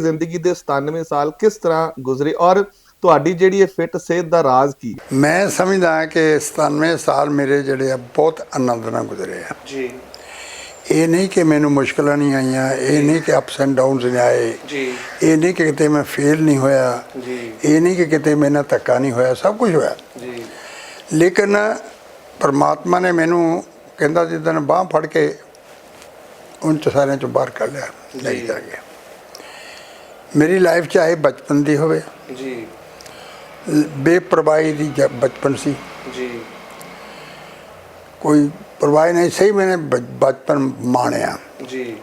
ਜ਼ਿੰਦਗੀ ਦੇ 97 ਸਾਲ ਕਿਸ ਤਰ੍ਹਾਂ ਗੁਜ਼ਰੇ ਔਰ ਤੁਹਾਡੀ ਜਿਹੜੀ ਇਹ ਫਿੱਟ ਸਿਹਤ ਦਾ ਰਾਜ਼ ਕੀ? ਮੈਂ ਸਮਝਦਾ ਹਾਂ ਕਿ 97 ਸਾਲ ਮੇਰੇ ਜਿਹੜੇ ਆ ਬਹੁਤ ਆਨੰਦ ਨਾਲ ਗੁਜ਼ਰੇ ਆ। ਜੀ। ਇਹ ਨਹੀਂ ਕਿ ਮੈਨੂੰ ਮੁਸ਼ਕਲਾਂ ਨਹੀਂ ਆਈਆਂ ਇਹ ਨਹੀਂ ਕਿ ਅਪਸ ਐਂਡ ਡਾਊਨਸ ਨਹੀਂ ਆਏ। ਜੀ। ਇਹ ਨਹੀਂ ਕਿ ਕਿਤੇ ਮੈਂ ਫੇਲ ਨਹੀਂ ਹੋਇਆ। ਜੀ। ਇਹ ਨਹੀਂ ਕਿ ਕਿਤੇ ਮੇਰੇ ਨਾਲ ਧੱਕਾ ਨਹੀਂ ਹੋਇਆ ਸਭ ਕੁਝ ਹੋਇਆ। ਜੀ। ਲੇਕਿਨ ਪਰਮਾਤਮਾ ਨੇ ਮੈਨੂੰ ਕਹਿੰਦਾ ਜਿੱਦਣ ਬਾਹ ਫੜ ਕੇ ਉਨ ਚ ਸਾਰਿਆਂ ਚੋਂ ਬਾਹਰ ਕੱਢ ਲਿਆ ਨਹੀਂ ਜਾ। ਗਿਆ ਮੇਰੀ ਲਾਈਫ ਚਾਹੇ ਬਚਪਨ ਦੀ ਹੋਵੇ। ਜੀ। ਬੇਪਰਵਾਹੀ ਦੀ ਬਚਪਨ ਸੀ। ਜੀ। ਕੋਈ ਪਰਵਾਹ ਨਹੀਂ ਸਹੀ ਬ- ਬਚਪਨ ਮਾਣਿਆ। ਜੀ।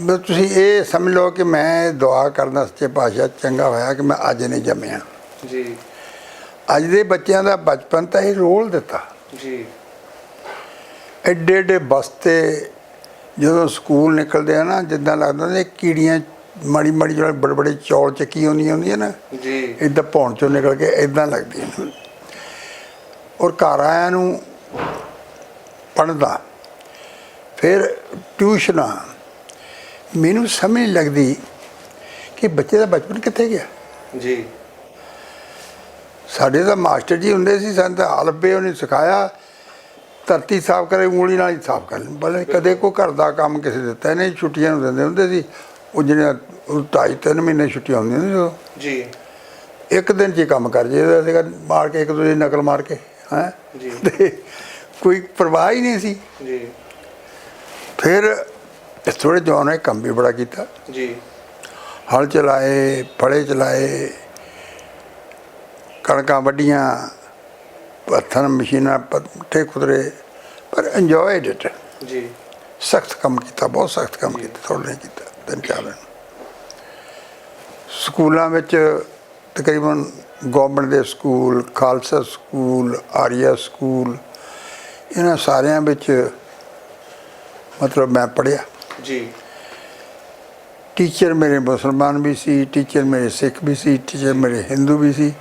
ਮੈਂ ਤੁਸੀਂ ਇਹ ਸਮਝ ਲਓ ਕਿ ਮੈਂ ਦੁਆ ਕਰਦਾ ਸੱਚੇ ਪਾਤਸ਼ਾਹ ਚੰਗਾ ਹੋਇਆ ਕਿ ਮੈਂ ਅੱਜ ਨਹੀਂ ਜੰਮਿਆ। ਜੀ। ਅੱਜ ਦੇ ਬੱਚਿਆਂ ਦਾ ਬਚਪਨ ਤਾਂ ਇਹ ਰੋਲ ਦਿੱਤਾ। ਜੀ। ਐਡੇ ਐਡੇ ਬਸਤੇ ਜਦੋਂ ਸਕੂਲ ਨਿਕਲਦੇ ਆ ਨਾ ਜਿੱਦਾਂ ਲੱਗਦਾ ਨੇ ਕੀੜੀਆਂ ਮਾੜੀ ਮਾੜੀ ਜਿਹੜੇ ਬੜੇ ਬੜੇ ਚੌਲ ਚੱਕੀ ਹੁੰਦੀਆਂ ਹੁੰਦੀਆਂ ਨਾ ਜੀ। ਇਦਾਂ ਭੌਣ ਚੋਂ ਨਿਕਲ ਕੇ ਇਦਾਂ ਲੱਗਦੀਆਂ ਨੇ ਔਰ ਘਰ ਆਇਆਂ ਨੂੰ ਪੜ੍ਹਦਾ ਫਿਰ ਟਿਊਸ਼ਨਾਂ। ਮੈਨੂੰ ਸਮਝ ਨਹੀਂ ਲੱਗਦੀ ਕਿ ਬੱਚੇ ਦਾ ਬਚਪਨ ਕਿੱਥੇ ਗਿਆ। ਜੀ। ਸਾਡੇ ਤਾਂ ਮਾਸਟਰ ਜੀ ਹੁੰਦੇ ਸੀ ਸਾਨੂੰ ਤਾਂ ਅਲਫਬੇ ਉਹਨੇ ਸਿਖਾਇਆ। ਧਰਤੀ ਸਾਫ਼ ਕਰੇ ਉਂਗਲੀ ਨਾਲ ਹੀ ਸਾਫ਼ ਕਰ ਲੈ ਬਲੇ ਕਦੇ ਕੋਈ ਘਰ ਦਾ ਕੰਮ ਕਿਸੇ ਦਿੱਤਾ ਨਹੀਂ ਛੁੱਟੀਆਂ ਨੂੰ ਦਿੰਦੇ ਹੁੰਦੇ ਸੀ। ਉਹ ਜਿਹੜੇ ਉਹ ਢਾਈ ਤਿੰਨ ਮਹੀਨੇ ਛੁੱਟੀਆਂ ਹੁੰਦੀਆਂ ਸੀ। ਜੀ। ਇੱਕ ਦਿਨ 'ਚ ਹੀ ਕੰਮ ਕਰ ਜਾਈਦਾ ਸੀਗਾ ਮਾਰ ਕੇ ਇੱਕ ਦੂਜੇ ਨਕਲ ਮਾਰ ਕੇ ਹੈ? ਜੀ। ਤੇ ਕੋਈ ਪਰਵਾਹ ਹੀ ਨਹੀਂ ਸੀ। ਜੀ। ਫਿਰ ਥੋੜੇ ਜਵਾਨ ਨੇ ਕੰਮ ਵੀ ਬੜਾ ਕੀਤਾ। ਜੀ। ਹਲ ਚਲਾਏ ਫੜੇ ਚਲਾਏ ਕਣਕਾਂ ਵੱਡੀਆਂ ਹੱਥਾਂ ਨਾਲ ਮਸ਼ੀਨਾਂ ਪੱਠੇ ਕੁਤਰੇ ਪਰ ਇੰਜੋਇਡ ਇਟ ਜੀ। ਸਖਤ ਕੰਮ ਕੀਤਾ ਬਹੁਤ ਸਖਤ ਕੰਮ ਕੀਤਾ ਥੋੜਾ ਨਹੀਂ ਕੀਤਾ ਤਿੰਨ ਚਾਰ ਦਿਨ। ਸਕੂਲਾਂ ਵਿੱਚ ਤਕਰੀਬਨ ਗਵਰਨਮੈਂਟ ਦੇ school Khalsa school Arya school ਇਹਨਾਂ ਸਾਰਿਆਂ ਵਿੱਚ ਮਤਲਬ ਮੈਂ ਪੜਿਆ ਜੀ। ਟੀਚਰ ਮੇਰੇ ਮੁਸਲਮਾਨ ਵੀ ਸੀ ਟੀਚਰ ਮੇਰੇ ਸਿੱਖ ਵੀ ਸੀ ਟੀਚਰ ਮੇਰੇ ਹਿੰਦੂ ਵੀ ਸੀ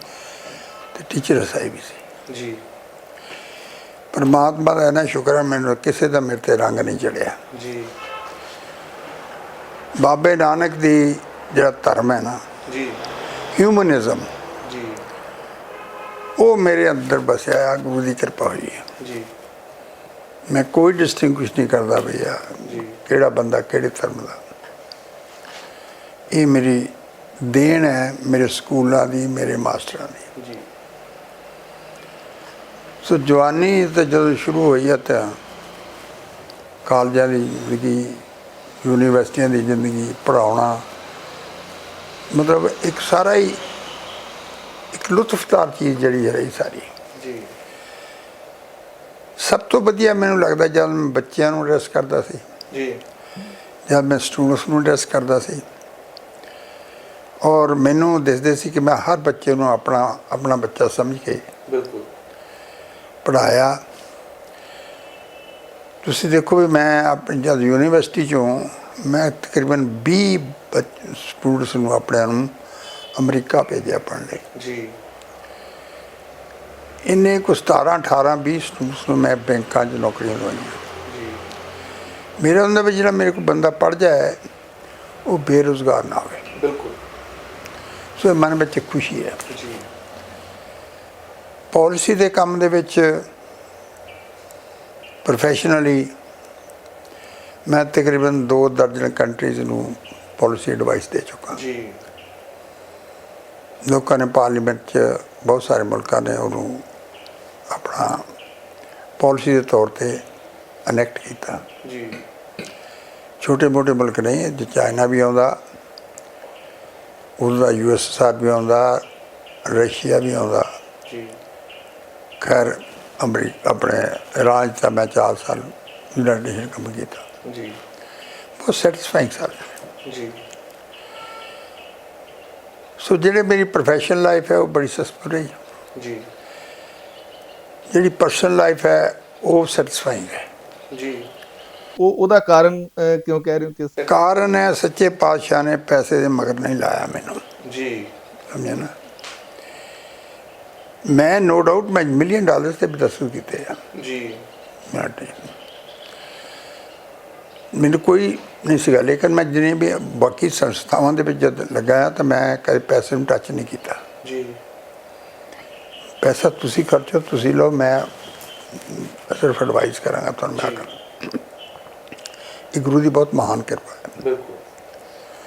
ਤੇ ਟੀਚਰ ਈਸਾਈ ਵੀ ਸੀ। ਜੀ। ਪਰਮਾਤਮਾ ਦਾ ਇਹਨਾਂ ਸ਼ੁਕਰ ਹੈ ਮੈਨੂੰ ਕਿਸੇ ਦਾ ਮੇਰੇ ਤੇ ਰੰਗ ਨਹੀਂ ਚੜਿਆ। ਜੀ। ਬਾਬੇ ਨਾਨਕ ਦੀ ਜਿਹੜਾ ਧਰਮ ਹੈ ਨਾ ਜੀ। ਹਿਊਮਨਿਜ਼ਮ ਜੀ। ਉਹ ਮੇਰੇ ਅੰਦਰ ਬਸਿਆ ਆ ਗੁਰੂ ਦੀ ਕਿਰਪਾ ਹੋਈ ਹੈ ਜੀ। ਮੈਂ ਕੋਈ ਡਿਸਟਿੰਗੁਇਸ਼ ਨਹੀਂ ਕਰਦਾ ਭਈਆ ਜੀ। ਕਿਹੜਾ ਬੰਦਾ ਕਿਹੜੇ ਧਰਮ ਦਾ। ਇਹ ਮੇਰੀ ਦੇਣ ਹੈ ਮੇਰੇ ਸਕੂਲਾਂ ਦੀ ਮੇਰੇ ਮਾਸਟਰਾਂ ਦੀ। ਜੀ। ਸੋ ਜਵਾਨੀ ਤਾਂ ਜਦੋਂ ਸ਼ੁਰੂ ਹੋਈ ਹੈ ਤਾਂ ਕਾਲਜਾਂ ਦੀ ਜ਼ਿੰਦਗੀ ਯੂਨੀਵਰਸਿਟੀਆਂ ਦੀ ਜ਼ਿੰਦਗੀ ਪੜਾਉਣਾ ਮਤਲਬ ਇੱਕ ਸਾਰਾ ਹੀ ਇੱਕ ਲੁਤਫਦਾਰ ਚੀਜ਼ ਜਿਹੜੀ ਹੈ ਰਹੀ ਸਾਰੀ। ਜੀ। ਸਭ ਤੋਂ ਵਧੀਆ ਮੈਨੂੰ ਲੱਗਦਾ ਜਦ ਮੈਂ ਬੱਚਿਆਂ ਨੂੰ ਐਡਰੈਸ ਕਰਦਾ ਸੀ। ਜੀ। ਜਦ ਮੈਂ ਸਟੂਡੈਂਟਸ ਨੂੰ ਐਡਰੈਸ ਕਰਦਾ ਸੀ। ਔਰ ਮੈਨੂੰ ਦਿਸਦੇ ਸੀ ਕਿ ਮੈਂ ਹਰ ਬੱਚੇ ਨੂੰ ਆਪਣਾ ਆਪਣਾ ਬੱਚਾ ਸਮਝ ਕੇ ਬਿਲਕੁਲ। ਪੜਾਇਆ ਤੁਸੀਂ ਦੇਖੋ ਵੀ ਮੈਂ ਆਪਣੀ ਜਦ ਯੂਨੀਵਰਸਿਟੀ ਚੋਂ ਮੈਂ ਤਕਰੀਬਨ 20 ਸਟੂਡੈਂਟਸ ਨੂੰ ਆਪਣੇ ਨੂੰ ਅਮਰੀਕਾ ਭੇਜਿਆ ਪੜ੍ਹਨ ਲਈ। ਜੀ। ਇੰਨੇ ਕੁ 17 18 20 ਸਟੂਡੈਂਟਸ ਨੂੰ ਮੈਂ ਬੈਂਕਾਂ 'ਚ ਨੌਕਰੀਆਂ ਲਵਾਈਆਂ ਜੀ। ਮੇਰੇ ਅੰਦਰ ਵਿੱਚ ਜਿਹੜਾ ਮੇਰੇ ਕੋਲ ਬੰਦਾ ਪੜ ਜਾਏ ਉਹ ਬੇਰੁਜ਼ਗਾਰ ਨਾ ਹੋਵੇ। ਬਿਲਕੁਲ। ਸੋ ਮਨ ਵਿੱਚ ਖੁਸ਼ੀ ਹੈ। ਜੀ। ਪਾਲਿਸੀ ਦੇ ਕੰਮ ਦੇ ਵਿੱਚ ਪ੍ਰੋਫੈਸ਼ਨਲੀ ਮੈਂ ਤਕਰੀਬਨ 2 ਦਰਜਨ ਕੰਟਰੀਜ਼ ਨੂੰ ਪਾਲਿਸੀ ਐਡਵਾਈਸ ਦੇ ਚੁੱਕਾ। ਜੀ। ਲੋਕਾਂ ਨੇ ਪਾਰਲੀਮੈਂਟ 'ਚ ਬਹੁਤ ਸਾਰੇ ਮੁਲਕਾਂ ਨੇ ਉਹਨੂੰ ਆਪਣਾ ਪਾਲਿਸੀ ਦੇ ਤੌਰ ਤੇ ਅਨੈਕਟ ਕੀਤਾ। ਜੀ। ਛੋਟੇ ਮੋਟੇ ਮੁਲਕ ਨਹੀਂ ਜੇ ਚਾਈਨਾ ਵੀ ਆਉਂਦਾ ਉਹਦਾ ਯੂਐਸਐਸਆਰ ਵੀ ਆਉਂਦਾ ਰਸ਼ੀਆ ਵੀ ਆਉਂਦਾ। ਜੀ। ਖੈਰ ਅਮਰੀਕਾ ਆਪਣੇ 'ਚ ਤਾਂ ਮੈਂ 4 ਸਾਲ ਯੂਨਾਈਟਡ ਨੇਸ਼ਨ ਕੰਮ ਕੀਤਾ। ਜੀ। ਬਹੁਤ ਸੈਟੀਸਫਾਈਂਗ ਸਾਲ। ਜੀ। ਸੋ ਜਿਹੜੇ ਮੇਰੀ ਪ੍ਰੋਫੈਸ਼ਨਲ ਲਾਈਫ ਹੈ ਉਹ ਬੜੀ ਸਸਪਰ ਰਹੀ। ਜੀ। ਜਿਹੜੀ ਪਰਸਨਲ ਲਾਈਫ ਹੈ ਉਹ ਸੈਟੀਸਫਾਈਂਗ ਹੈ। ਜੀ। ਉਹ ਉਹਦਾ ਕਾਰਨ ਕਿਉਂ ਕਹਿ ਰਹੇ ਹੋ ਕਿਸ ਕਾਰਨ ਹੈ ਸੱਚੇ ਪਾਤਸ਼ਾਹ ਨੇ ਪੈਸੇ ਦੇ ਮਗਰ ਨਹੀਂ ਲਾਇਆ ਮੈਨੂੰ। ਜੀ। ਸਮਝਿਆ ਨਾ? ਮੈਂ ਨੋ ਡਾਊਟ ਮੈਂ ਮਿਲੀਅਨ ਡਾਲਰਸ ਤੇ ਵੀ ਦਸੂ ਕੀਤੇ ਆ। ਜੀ। ਮੈਂ ਮੈਨੂੰ ਕੋਈ ਨਹੀਂ ਸੀਗਾ ਲੇਕਿਨ ਮੈਂ ਜਿੰਨੇ ਵੀ ਬਾਕੀ ਸੰਸਥਾਵਾਂ ਦੇ ਵਿੱਚ ਜਦ ਲਗਾਇਆ ਤਾਂ ਮੈਂ ਕਦੇ ਪੈਸੇ ਨੂੰ ਟੱਚ ਨਹੀਂ ਕੀਤਾ। ਜੀ। ਪੈਸਾ ਤੁਸੀਂ ਖਰਚੋ ਤੁਸੀਂ ਲਓ ਮੈਂ ਸਿਰਫ ਐਡਵਾਈਸ ਕਰਾਂਗਾ ਤੁਹਾਨੂੰ ਮੈਂ ਇਹ ਗੁਰੂ ਦੀ ਬਹੁਤ ਮਹਾਨ ਕਿਰਪਾ ਹੈ। ਬਿਲਕੁਲ।